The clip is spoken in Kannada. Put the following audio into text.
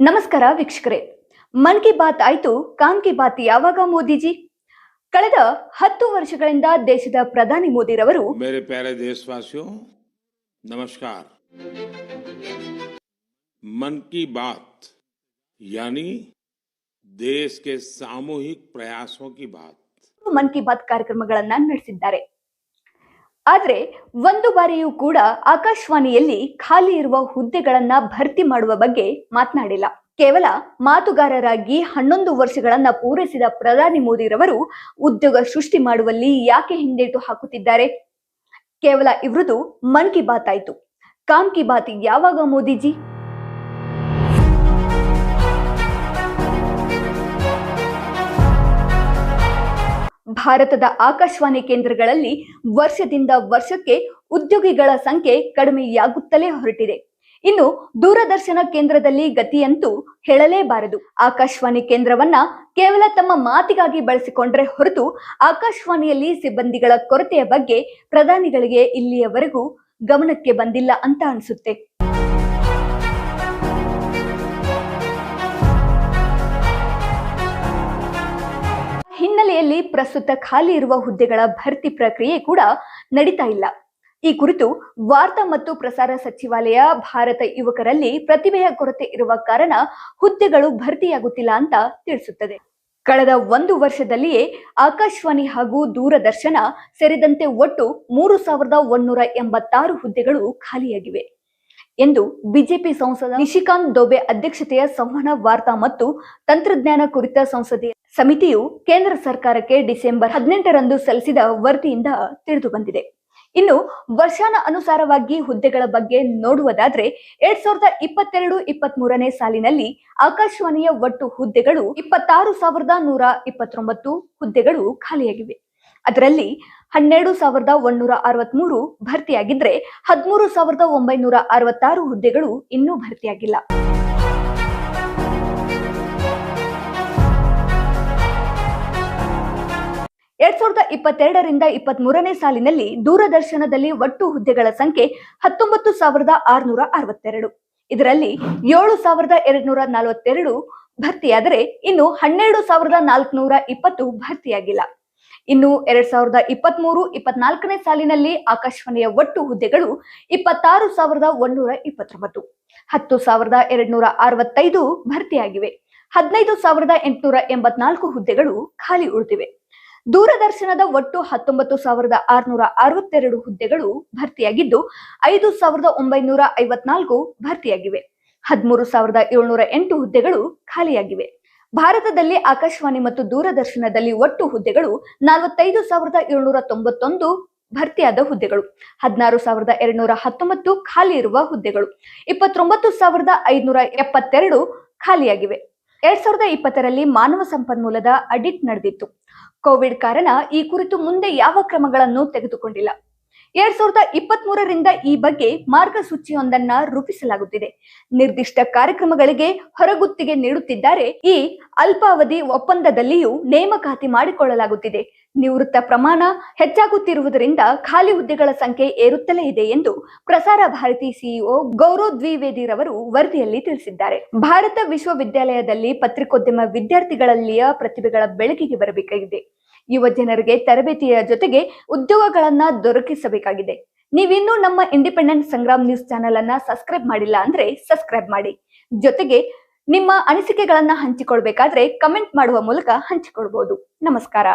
नमस्कार वीक्षक मन की बात आयु काम की बात योदीजी कल हूँ देश प्रधानी मोदी मेरे प्यारे देशवासियों नमस्कार मन की बात यानी देश के सामूहिक प्रयासों की बात मन की बात कार्यक्रम ಆದ್ರೆ ಒಂದು ಬಾರಿಯೂ ಕೂಡ ಆಕಾಶವಾಣಿಯಲ್ಲಿ ಖಾಲಿ ಇರುವ ಹುದ್ದೆಗಳನ್ನ ಭರ್ತಿ ಮಾಡುವ ಬಗ್ಗೆ ಮಾತನಾಡಿಲ್ಲ. ಕೇವಲ ಮಾತುಗಾರರಾಗಿ ಹನ್ನೊಂದು ವರ್ಷಗಳನ್ನ ಪೂರೈಸಿದ ಪ್ರಧಾನಿ ಮೋದಿರವರು ಉದ್ಯೋಗ ಸೃಷ್ಟಿ ಮಾಡುವಲ್ಲಿ ಯಾಕೆ ಹಿಂದೇಟು ಹಾಕುತ್ತಿದ್ದಾರೆ? ಕೇವಲ ಇವ್ರದು ಮನ್ ಕಿ ಬಾತ್ ಆಯ್ತು. ಕಾಮ್ ಕಿ ಬಾತ್ ಯಾವಾಗ ಮೋದಿಜಿ? ಭಾರತದ ಆಕಾಶವಾಣಿ ಕೇಂದ್ರಗಳಲ್ಲಿ ವರ್ಷದಿಂದ ವರ್ಷಕ್ಕೆ ಉದ್ಯೋಗಿಗಳ ಸಂಖ್ಯೆ ಕಡಿಮೆಯಾಗುತ್ತಲೇ ಹೊರಟಿದೆ. ಇನ್ನು ದೂರದರ್ಶನ ಕೇಂದ್ರದಲ್ಲಿ ಗತಿಯಂತೂ ಹೇಳಲೇಬಾರದು. ಆಕಾಶವಾಣಿ ಕೇಂದ್ರವನ್ನ ಕೇವಲ ತಮ್ಮ ಮಾತಿಗಾಗಿ ಬಳಸಿಕೊಂಡ್ರೆ ಹೊರತು ಆಕಾಶವಾಣಿಯಲ್ಲಿ ಸಿಬ್ಬಂದಿಗಳ ಕೊರತೆಯ ಬಗ್ಗೆ ಪ್ರಧಾನಿಗಳಿಗೆ ಇಲ್ಲಿಯವರೆಗೂ ಗಮನಕ್ಕೆ ಬಂದಿಲ್ಲ ಅಂತ ಅನ್ಸುತ್ತೆ. ಪ್ರಸ್ತುತ ಖಾಲಿ ಇರುವ ಹುದ್ದೆಗಳ ಭರ್ತಿ ಪ್ರಕ್ರಿಯೆ ಕೂಡ ನಡೀತಾ ಇಲ್ಲ. ಈ ಕುರಿತು ವಾರ್ತಾ ಮತ್ತು ಪ್ರಸಾರ ಸಚಿವಾಲಯ ಭಾರತ ಯುವಕರಲ್ಲಿ ಪ್ರತಿಭೆಯ ಕೊರತೆ ಇರುವ ಕಾರಣ ಹುದ್ದೆಗಳು ಭರ್ತಿಯಾಗುತ್ತಿಲ್ಲ ಅಂತ ತಿಳಿಸುತ್ತದೆ. ಕಳೆದ ಒಂದು ವರ್ಷದಲ್ಲಿಯೇ ಆಕಾಶವಾಣಿ ಹಾಗೂ ದೂರದರ್ಶನ ಸೇರಿದಂತೆ ಒಟ್ಟು ಮೂರು ಸಾವಿರದ ಒಂದೂರ ಎಂಬತ್ತಾರು ಹುದ್ದೆಗಳು ಖಾಲಿಯಾಗಿವೆ ಎಂದು ಬಿಜೆಪಿ ಸಂಸದ ನಿಶಿಕಾಂತ್ ದೊಬೆ ಅಧ್ಯಕ್ಷತೆಯ ಸಂವಹನ ವಾರ್ತಾ ಮತ್ತು ತಂತ್ರಜ್ಞಾನ ಕುರಿತ ಸಂಸದೀಯ ಸಮಿತಿಯು ಕೇಂದ್ರ ಸರ್ಕಾರಕ್ಕೆ ಡಿಸೆಂಬರ್ ಹದಿನೆಂಟರಂದು ಸಲ್ಲಿಸಿದ ವರದಿಯಿಂದ ತಿಳಿದು ಬಂದಿದೆ. ಇನ್ನು ವರ್ಷಾನ ಅನುಸಾರವಾಗಿ ಹುದ್ದೆಗಳ ಬಗ್ಗೆ ನೋಡುವುದಾದ್ರೆ, ಎರಡ್ ಸಾವಿರದ ಇಪ್ಪತ್ತೆರಡು ಇಪ್ಪತ್ತ್ ಮೂರನೇ ಸಾಲಿನಲ್ಲಿ ಆಕಾಶವಾಣಿಯ ಒಟ್ಟು ಹುದ್ದೆಗಳು ಇಪ್ಪತ್ತಾರು ಸಾವಿರದ ನೂರ ಇಪ್ಪತ್ತೊಂಬತ್ತು ಹುದ್ದೆಗಳು ಖಾಲಿಯಾಗಿವೆ. ಅದರಲ್ಲಿ ಹನ್ನೆರಡು ಸಾವಿರದ ಒಂದೂರ ಅರವತ್ಮೂರು ಭರ್ತಿಯಾಗಿದ್ರೆ, ಹದಿಮೂರು ಸಾವಿರದ ಒಂಬೈನೂರ ಅರವತ್ತಾರು ಹುದ್ದೆಗಳು ಇನ್ನೂ ಭರ್ತಿಯಾಗಿಲ್ಲ. ಎರಡ್ ಸಾವಿರದ ಇಪ್ಪತ್ತೆರಡರಿಂದ ಇಪ್ಪತ್ತ್ ಮೂರನೇ ಸಾಲಿನಲ್ಲಿ ದೂರದರ್ಶನದಲ್ಲಿ ಒಟ್ಟು ಹುದ್ದೆಗಳ ಸಂಖ್ಯೆ ಹತ್ತೊಂಬತ್ತು ಸಾವಿರದ ಆರುನೂರ ಅರವತ್ತೆರಡು. ಇದರಲ್ಲಿ ಏಳು ಸಾವಿರದ ಎರಡ್ನೂರ ನಲವತ್ತೆರಡು ಭರ್ತಿಯಾದರೆ ಇನ್ನು ಹನ್ನೆರಡು ಸಾವಿರದ ನಾಲ್ಕುನೂರ ಇಪ್ಪತ್ತು ಭರ್ತಿಯಾಗಿಲ್ಲ. ಇನ್ನು ಎರಡ್ ಸಾವಿರದ ಇಪ್ಪತ್ತ್ ಮೂರು ಇಪ್ಪತ್ನಾಲ್ಕನೇ ಸಾಲಿನಲ್ಲಿ ಆಕಾಶವಾಣಿಯ ಒಟ್ಟು ಹುದ್ದೆಗಳು ಇಪ್ಪತ್ತಾರು ಸಾವಿರದ ಒಂದೂರ ಇಪ್ಪತ್ತೊಂಬತ್ತು. ಹತ್ತು ಸಾವಿರದ ಎರಡ್ನೂರ ಅರವತ್ತೈದು ಭರ್ತಿಯಾಗಿವೆ. ಹದಿನೈದು ಸಾವಿರದ ಎಂಟುನೂರ ಎಂಬತ್ನಾಲ್ಕು ಹುದ್ದೆಗಳು ಖಾಲಿ ಉಳಿದಿವೆ. ದೂರದರ್ಶನದ ಒಟ್ಟು ಹತ್ತೊಂಬತ್ತು ಸಾವಿರದ ಆರುನೂರ ಅರವತ್ತೆರಡು ಹುದ್ದೆಗಳು ಭರ್ತಿಯಾಗಿದ್ದು, ಐದು ಸಾವಿರದ ಒಂಬೈನೂರ ಐವತ್ನಾಲ್ಕು ಭರ್ತಿಯಾಗಿವೆ. ಹದಿಮೂರು ಸಾವಿರದ ಏಳ್ನೂರ ಎಂಟು ಹುದ್ದೆಗಳು ಖಾಲಿಯಾಗಿವೆ. ಭಾರತದಲ್ಲಿ ಆಕಾಶವಾಣಿ ಮತ್ತು ದೂರದರ್ಶನದಲ್ಲಿ ಒಟ್ಟು ಹುದ್ದೆಗಳು ನಲವತ್ತೈದು ಸಾವಿರದ ಏಳ್ನೂರ ತೊಂಬತ್ತೊಂದು ಭರ್ತಿಯಾದ ಹುದ್ದೆಗಳು, ಹದಿನಾರು ಸಾವಿರದ ಎರಡ್ನೂರ ಹತ್ತೊಂಬತ್ತು ಖಾಲಿ ಇರುವ ಹುದ್ದೆಗಳು, ಇಪ್ಪತ್ತೊಂಬತ್ತು ಸಾವಿರದ ಐದುನೂರ ಎಪ್ಪತ್ತೆರಡು ಖಾಲಿಯಾಗಿವೆ. ಎರಡ್ ಸಾವಿರದ ಇಪ್ಪತ್ತರಲ್ಲಿ ಮಾನವ ಸಂಪನ್ಮೂಲದ ಅಡಿಟ್ ನಡೆದಿತ್ತು. ಕೋವಿಡ್ ಕಾರಣ ಈ ಕುರಿತು ಮುಂದೆ ಯಾವ ಕ್ರಮಗಳನ್ನು ತೆಗೆದುಕೊಂಡಿಲ್ಲ. ಎರಡ್ ಸಾವಿರದ ಇಪ್ಪತ್ತ್ ಮೂರರಿಂದ ಈ ಬಗ್ಗೆ ಮಾರ್ಗಸೂಚಿಯೊಂದನ್ನ ರೂಪಿಸಲಾಗುತ್ತಿದೆ. ನಿರ್ದಿಷ್ಟ ಕಾರ್ಯಕ್ರಮಗಳಿಗೆ ಹೊರಗುತ್ತಿಗೆ ನೀಡುತ್ತಿದ್ದಾರೆ. ಈ ಅಲ್ಪಾವಧಿ ಒಪ್ಪಂದದಲ್ಲಿಯೂ ನೇಮಕಾತಿ ಮಾಡಿಕೊಳ್ಳಲಾಗುತ್ತಿದೆ. ನಿವೃತ್ತ ಪ್ರಮಾಣ ಹೆಚ್ಚಾಗುತ್ತಿರುವುದರಿಂದ ಖಾಲಿ ಹುದ್ದೆಗಳ ಸಂಖ್ಯೆ ಏರುತ್ತಲೇ ಇದೆ ಎಂದು ಪ್ರಸಾರ ಭಾರತಿ ಸಿಇಒ ಗೌರವ್ ದ್ವಿವೇದಿರವರು ವರದಿಯಲ್ಲಿ ತಿಳಿಸಿದ್ದಾರೆ. ಭಾರತ ವಿಶ್ವವಿದ್ಯಾಲಯದಲ್ಲಿ ಪತ್ರಿಕೋದ್ಯಮ ವಿದ್ಯಾರ್ಥಿಗಳಲ್ಲಿಯ ಪ್ರತಿಭೆಗಳ ಬೆಳಕಿಗೆ ಬರಬೇಕಾಗಿದೆ. ಯುವ ಜನರಿಗೆ ತರಬೇತಿಯ ಜೊತೆಗೆ ಉದ್ಯೋಗಗಳನ್ನ ದೊರಕಿಸಬೇಕಾಗಿದೆ. ನೀವಿನ್ನೂ ನಮ್ಮ ಇಂಡಿಪೆಂಡೆಂಟ್ ಸಂಗ್ರಾಮ್ ನ್ಯೂಸ್ ಚಾನೆಲ್ ಅನ್ನ ಸಬ್ಸ್ಕ್ರೈಬ್ ಮಾಡಿಲ್ಲ ಅಂದ್ರೆ ಸಬ್ಸ್ಕ್ರೈಬ್ ಮಾಡಿ. ಜೊತೆಗೆ ನಿಮ್ಮ ಅನಿಸಿಕೆಗಳನ್ನ ಹಂಚಿಕೊಳ್ಬೇಕಾದ್ರೆ ಕಮೆಂಟ್ ಮಾಡುವ ಮೂಲಕ ಹಂಚಿಕೊಳ್ಬಹುದು ನಮಸ್ಕಾರ.